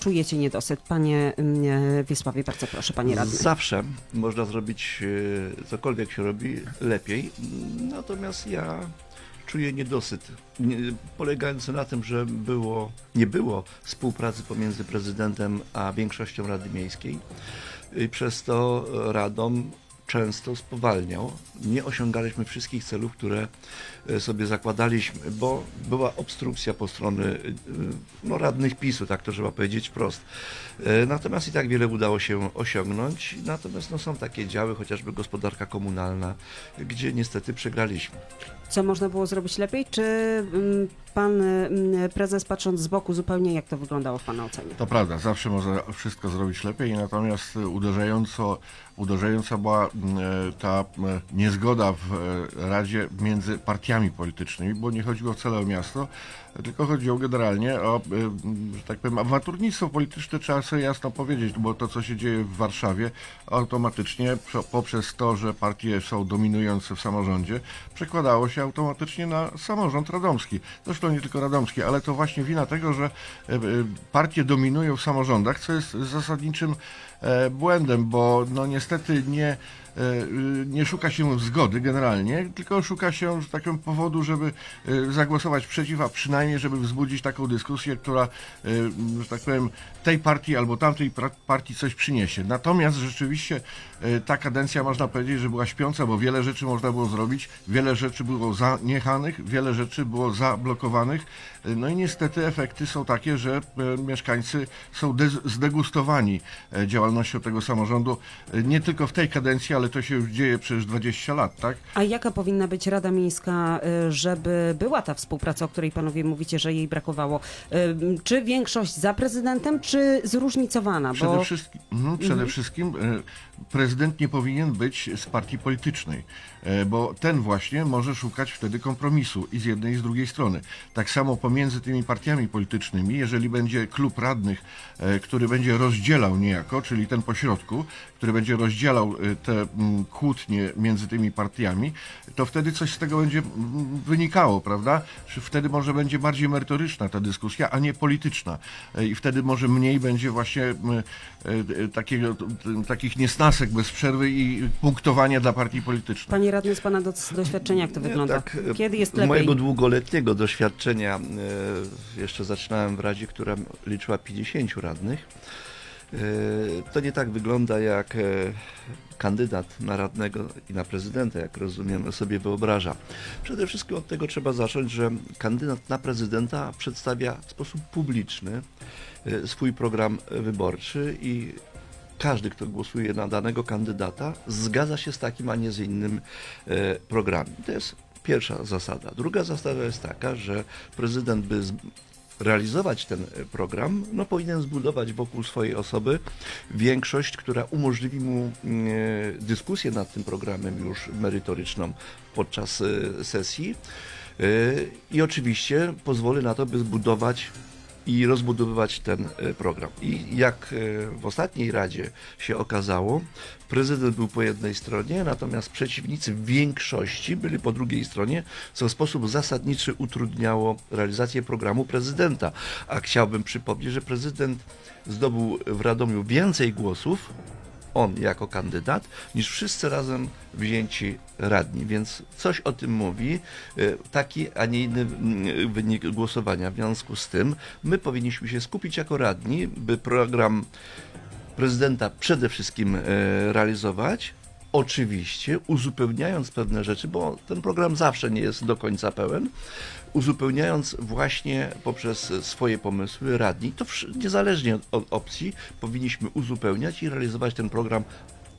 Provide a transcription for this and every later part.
czujecie niedosyt? Panie mm, Wiesławie, bardzo proszę, panie radny. Zawsze można zrobić e, cokolwiek się robi lepiej, natomiast ja czuję niedosyt, nie, polegający na tym, że było, nie było współpracy pomiędzy prezydentem a większością Rady Miejskiej i przez to Radom często spowalniał. Nie osiągaliśmy wszystkich celów, które e, sobie zakładaliśmy, bo była obstrukcja po stronie e, no, radnych PiSu, tak to trzeba powiedzieć wprost. E, Natomiast i tak wiele udało się osiągnąć. Natomiast no, są takie działy, chociażby gospodarka komunalna, gdzie niestety przegraliśmy. Co można było zrobić lepiej? Czy mm, pan mm, prezes, patrząc z boku, zupełnie jak to wyglądało w pana ocenie? To prawda, zawsze można wszystko zrobić lepiej, natomiast uderzająco, uderzająca była ta mm, niezgoda w e, Radzie między partiami politycznymi, bo nie chodziło o miasto, tylko chodziło generalnie o, e, że tak powiem, awanturnictwo polityczne, trzeba sobie jasno powiedzieć, bo to, co się dzieje w Warszawie, automatycznie prze- poprzez to, że partie są dominujące w samorządzie, przekładało się automatycznie na samorząd radomski. Zresztą nie tylko radomski, ale to właśnie wina tego, że e, e, partie dominują w samorządach, co jest zasadniczym e, błędem, bo no niestety nie, e, nie szuka się zgody generalnie, tylko szuka się, powiem, powodu, żeby e, zagłosować przeciw, a przynajmniej, żeby wzbudzić taką dyskusję, która, e, że tak powiem, tej partii albo tamtej partii coś przyniesie. Natomiast rzeczywiście e, ta kadencja, można powiedzieć, że była śpiąca, bo wiele rzeczy można było zrobić, wiele rzeczy było zaniechanych, wiele rzeczy było zablokowanych. No i niestety efekty są takie, że e, mieszkańcy są zdegustowani e, działalnością tego samorządu. E, Nie tylko w tej kadencji, ale to się już dzieje przez 20 lat, tak? A jaka powinna być Rada Miejska, żeby była ta współpraca, o której panowie mówicie, że jej brakowało? Czy większość za prezydentem, czy zróżnicowana? Przede Bo wszystkim, mhm, przede wszystkim e, prezydent nie powinien być z partii politycznej, bo ten właśnie może szukać wtedy kompromisu i z jednej i z drugiej strony. Tak samo pomiędzy tymi partiami politycznymi, jeżeli będzie klub radnych, e, który będzie rozdzielał niejako, czyli ten pośrodku, który będzie rozdzielał e, te mm, kłótnie między tymi partiami, to wtedy coś z tego będzie mm, wynikało, prawda? Czy wtedy może będzie bardziej merytoryczna ta dyskusja, a nie polityczna. E, I wtedy może mniej będzie właśnie takiego, t- takich niesnasek bez przerwy i punktowania dla partii politycznych. panie radny, z pana do- doświadczenia, jak to wygląda? Tak, Kiedy jest z lepiej? mojego długoletniego doświadczenia, jeszcze zaczynałem w Radzie, która liczyła 50 radnych. E, To nie tak wygląda jak e, kandydat na radnego i na prezydenta, jak rozumiem, sobie wyobraża. Przede wszystkim od tego trzeba zacząć, że kandydat na prezydenta przedstawia w sposób publiczny e, swój program wyborczy i każdy, kto głosuje na danego kandydata, zgadza się z takim, a nie z innym e, programem. To jest pierwsza zasada. Druga zasada jest taka, że prezydent, by realizować ten e, program, no powinien zbudować wokół swojej osoby większość, która umożliwi mu mm, e, dyskusję nad tym programem już merytoryczną podczas e, sesji. I oczywiście pozwoli na to, by zbudować i rozbudowywać ten e, program. I jak e, w ostatniej Radzie się okazało, prezydent był po jednej stronie, natomiast przeciwnicy w większości byli po drugiej stronie, co w sposób zasadniczy utrudniało realizację programu prezydenta. A chciałbym przypomnieć, że prezydent zdobył w Radomiu więcej głosów, on jako kandydat, niż wszyscy razem wzięci radni, więc coś o tym mówi, e, taki, a nie inny wynik głosowania. W związku z tym my powinniśmy się skupić jako radni, by program prezydenta przede wszystkim e, realizować. Oczywiście uzupełniając pewne rzeczy, bo ten program zawsze nie jest do końca pełen, uzupełniając właśnie poprzez swoje pomysły radni, to niezależnie od opcji powinniśmy uzupełniać i realizować ten program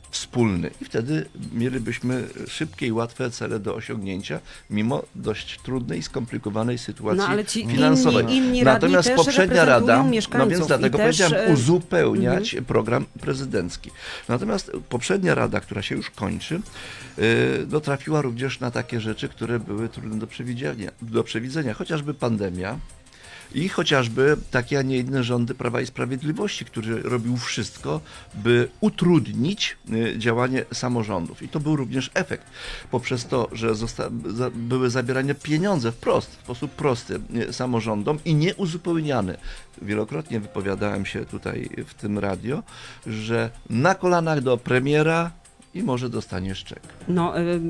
wspólny i wtedy mielibyśmy szybkie i łatwe cele do osiągnięcia, mimo dość trudnej i skomplikowanej sytuacji No, ale ci inni- finansowej. inni radni Natomiast poprzednia rada, no więc dlatego też, powiedziałem e, uzupełniać program prezydencki. Natomiast poprzednia rada, która się już kończy, yy, no, trafiła również na takie rzeczy, które były trudne do przewidzenia, do przewidzenia chociażby pandemia, I chociażby takie, a nie inne rządy Prawa i Sprawiedliwości, który robił wszystko, by utrudnić y, działanie samorządów. I to był również efekt, poprzez to, że zosta- za- były zabierane pieniądze wprost, w sposób prosty y, samorządom i nieuzupełniane. Wielokrotnie wypowiadałem się tutaj w tym radio, że na kolanach do premiera i może dostaniesz czek. No, y,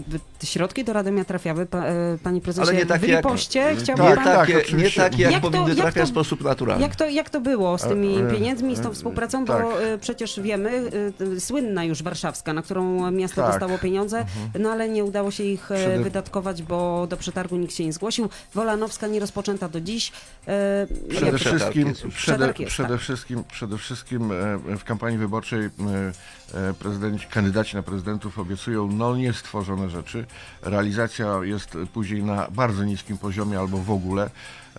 środki do Radomia trafiały, pa, y, panie prezesie, Ale nie w takie jak- ripoście. Chciałbym nie, Tak, pan... tak, takie, nie oczywiście. takie, jak, Jak to- powinny jak trafiać to- w sposób naturalny. Jak to, jak to było z tymi E, pieniędzmi i z tą e, współpracą? Bo tak. y, przecież wiemy, y, słynna już warszawska, na którą miasto Tak. dostało pieniądze, no ale nie udało się ich Przede- wydatkować, bo do przetargu nikt się nie zgłosił. Wolanowska nie rozpoczęta do dziś. Przede wszystkim, jest przede, Przetarg jest, przede tak. wszystkim, przede wszystkim w kampanii wyborczej prezydenci, kandydaci na prezydentów obiecują no niestworzone rzeczy. Realizacja jest później na bardzo niskim poziomie albo w ogóle.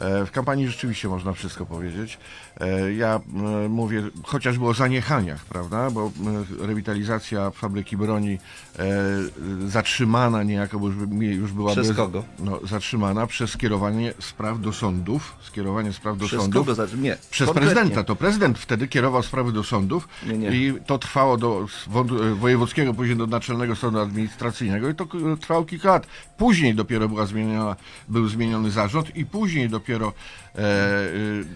E, W kampanii rzeczywiście można wszystko powiedzieć. E, Ja e, mówię chociażby o zaniechaniach, prawda? Bo rewitalizacja fabryki broni zatrzymana niejako, bo już, by- już była Przez bez, kogo? No, zatrzymana przez skierowanie spraw do sądów. Skierowanie spraw do Przez sądów. kogo? Nie. Przez konkretnie. prezydenta. To prezydent wtedy kierował sprawy do sądów Nie, nie. i to trwało do wojewódzkiego, później do Naczelnego Sądu Administracyjnego i to trwało kilka lat. Później dopiero była zmieniona, był zmieniony zarząd i później dopiero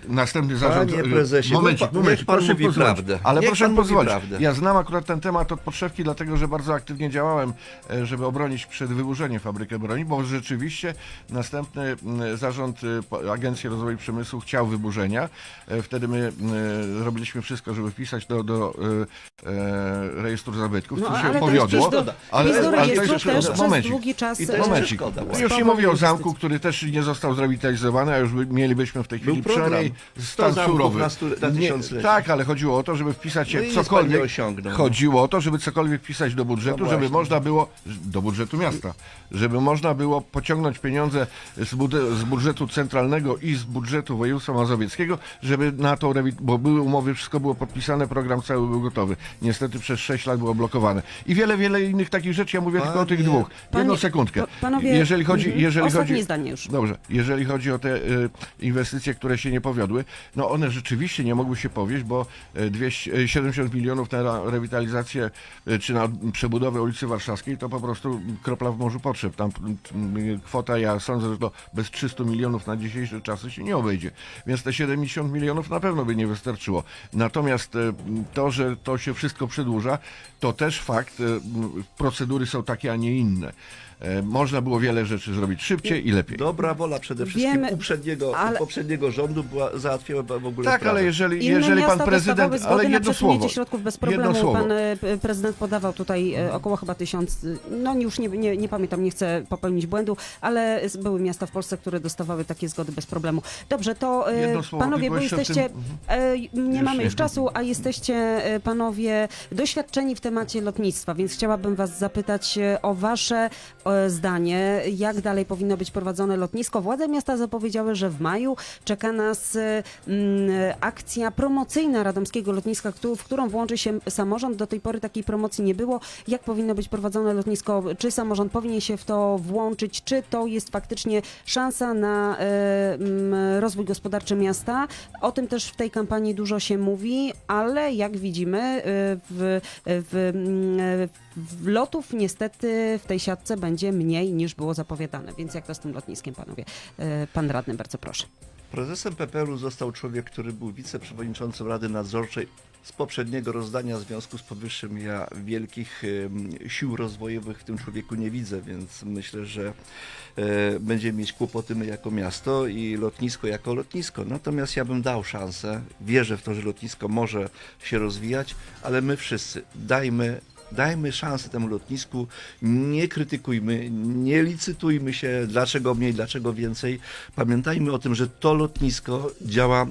następny zarząd... Panie e, prezesie, momencik, pan- momencik, niech pan proszę mówi pozwolić. prawdę. Ale Niech proszę pan pozwolić. prawdę. Ja znam akurat ten temat od podszewki, dlatego że bardzo aktywnie działałem, e, żeby obronić przed wyburzeniem fabrykę broni, bo rzeczywiście następny zarząd e, po- Agencji Rozwoju Przemysłu chciał wyburzenia. E, Wtedy my robiliśmy wszystko, żeby wpisać do, do e, e, rejestru zabytków, No, co się to powiodło. ale, ale to jest też przez długi czas. I to e, Momencik. Już nie mówię o zamku, który też nie został zrewitalizowany, a już by, w tej chwili Był program. przynajmniej stan zamków surowy. na stu- na Nie, tysiąclecie. tak, ale chodziło o to, żeby wpisać się No i nic pan cokolwiek. nie osiągnął. Chodziło o to, żeby cokolwiek wpisać do budżetu, No żeby właśnie. można było, do budżetu miasta, żeby można było pociągnąć pieniądze z, budy- z budżetu centralnego i z budżetu województwa mazowieckiego, żeby na to, rewi- bo były umowy, wszystko było podpisane, program cały był gotowy. Niestety przez 6 lat było blokowane. I wiele, wiele innych takich rzeczy, ja mówię tylko o tych Panie- dwóch. Jedną Panie- sekundkę. pa- panowie, jeżeli chodzi, mhm. jeżeli Ostatnie chodzi, zdanie już. Dobrze, jeżeli chodzi o te y, inwestycje, które się nie powiodły, no one rzeczywiście nie mogły się powieść, bo y, 270 milionów na re- rewitalizację y, czy na przebudowę ulicy Warszawskiej to po prostu kropla w morzu potrzeb. Tam kwota, ja sądzę, że to bez 300 milionów na dzisiejsze czasy się nie obejdzie. Więc te 70 milionów na pewno by nie wystarczyło. Natomiast to, że to się wszystko przedłuża, to też fakt, procedury są takie, a nie inne. E, Można było wiele rzeczy zrobić szybciej i lepiej. Dobra wola przede wszystkim Wiemy, uprzedniego, ale- poprzedniego rządu była załatwiła w ogóle Tak, sprawę. ale jeżeli, Inne jeżeli miasta pan prezydent. dostawały zgody Ale na jedno przesunięcie słowo. środków bez Jedno problemu. słowo. Pan e, p- prezydent podawał tutaj e, około chyba tysiąc, y, no już nie, nie, nie pamiętam, nie chcę popełnić błędu, ale były miasta w Polsce, które dostawały takie zgody bez problemu. Dobrze, to e, Jedno słowo, panowie, bo jeszcze w jesteście, tym- e, nie Jeszcze mamy już jedno. czasu, a jesteście e, panowie doświadczeni w temacie lotnictwa, więc chciałabym was zapytać e, o wasze e, zdanie, jak dalej powinno być prowadzone lotnisko. Władze miasta zapowiedziały, że w maju czeka nas e, mm, akcja promocyjna radomskiego lotniska, w którą włączy się samorząd. Do tej pory takiej promocji nie było. Jak powinno być prowadzone lotnisko? Czy samorząd powinien się w to włączyć? Czy to jest faktycznie szansa na e, mm, rozwój gospodarczy miasta? O tym też w tej kampanii dużo się mówi, ale jak widzimy, e, w, w, mm, w lotów niestety w tej siatce będzie mniej niż było zapowiadane. Więc jak to z tym lotniskiem, panowie? E, Pan radny, bardzo proszę. Prezesem PPL-u został człowiek, który był wiceprzewodniczącym Rady Nadzorczej. Z poprzedniego rozdania w związku z powyższym ja wielkich sił rozwojowych w tym człowieku nie widzę, więc myślę, że e, będziemy mieć kłopoty my jako miasto i lotnisko jako lotnisko. Natomiast ja bym dał szansę, wierzę w to, że lotnisko może się rozwijać, ale my wszyscy dajmy Dajmy szansę temu lotnisku, nie krytykujmy, nie licytujmy się, dlaczego mniej, dlaczego więcej. Pamiętajmy o tym, że to lotnisko działa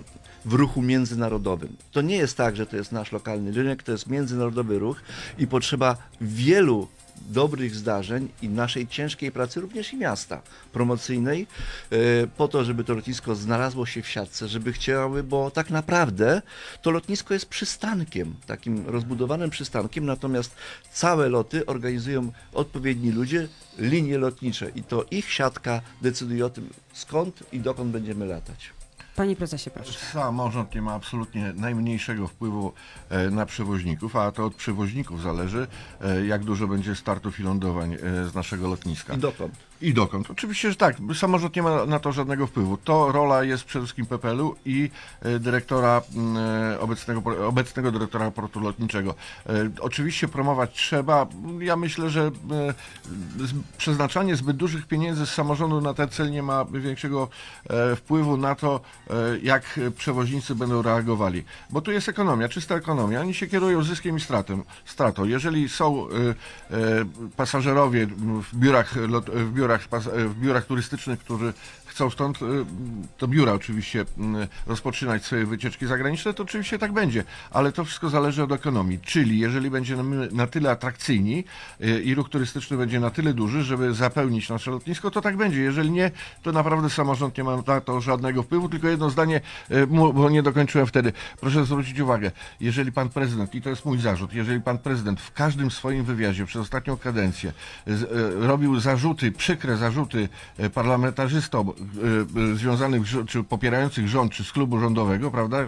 w ruchu międzynarodowym. To nie jest tak, że to jest nasz lokalny rynek, to jest międzynarodowy ruch i potrzeba wielu dobrych zdarzeń i naszej ciężkiej pracy, również i miasta promocyjnej, e, po to, żeby to lotnisko znalazło się w siatce, żeby chciały, bo tak naprawdę to lotnisko jest przystankiem, takim rozbudowanym przystankiem, natomiast całe loty organizują odpowiedni ludzie, linie lotnicze i to ich siatka decyduje o tym, skąd i dokąd będziemy latać. Panie prezesie, proszę. Samorząd nie ma absolutnie najmniejszego wpływu e, na przewoźników, a to od przewoźników zależy, e, jak dużo będzie startów i lądowań e, z naszego lotniska. I dokąd? I dokąd? Oczywiście, że tak. Samorząd nie ma na to żadnego wpływu. To rola jest przede wszystkim PPL-u i e, dyrektora, e, obecnego, obecnego dyrektora portu lotniczego. E, Oczywiście promować trzeba. Ja myślę, że przeznaczanie zbyt dużych pieniędzy z samorządu na ten cel nie ma większego wpływu na to, jak przewoźnicy będą reagowali. Bo tu jest ekonomia, czysta ekonomia. Oni się kierują zyskiem i stratem, stratą. Jeżeli są pasażerowie w biurach, w biurach, pas- w biurach turystycznych, którzy chcą stąd, e, to biura oczywiście m, rozpoczynać swoje wycieczki zagraniczne, to oczywiście tak będzie. Ale to wszystko zależy od ekonomii. Czyli jeżeli będziemy na tyle atrakcyjni e, i ruch turystyczny będzie na tyle duży, żeby zapełnić nasze lotnisko, to tak będzie. Jeżeli nie, to naprawdę samorząd nie ma na to żadnego wpływu. Tylko jedno zdanie, bo nie dokończyłem wtedy. Proszę zwrócić uwagę, jeżeli pan prezydent, i to jest mój zarzut, jeżeli pan prezydent w każdym swoim wywiadzie przez ostatnią kadencję robił zarzuty, przykre zarzuty parlamentarzystom związanych, z rzo- czy popierających rząd, czy z klubu rządowego, prawda, e,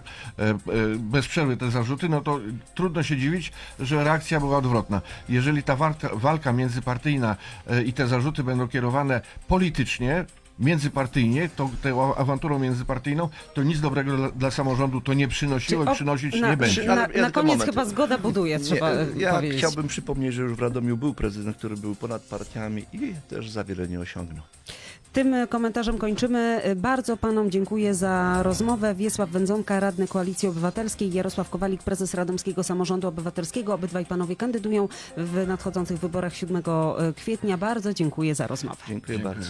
bez przerwy te zarzuty, no to trudno się dziwić, że reakcja była odwrotna. Jeżeli ta walka, walka międzypartyjna i te zarzuty będą kierowane politycznie, międzypartyjnie, to, tą awanturą międzypartyjną, to nic dobrego dla, dla samorządu to nie przynosiło i przynosić na, nie będzie. Na, ja na tylko koniec moment. chyba zgoda buduje, trzeba Nie, e, ja powiedzieć. chciałbym przypomnieć, że już w Radomiu był prezydent, który był ponad partiami i też za wiele nie osiągnął. Tym komentarzem kończymy. Bardzo panom dziękuję za rozmowę. Wiesław Wędzonka, radny Koalicji Obywatelskiej, Jarosław Kowalik, prezes Radomskiego Samorządu Obywatelskiego. Obydwaj panowie kandydują w nadchodzących wyborach 7 kwietnia. Bardzo dziękuję za rozmowę. Dziękuję, bardzo.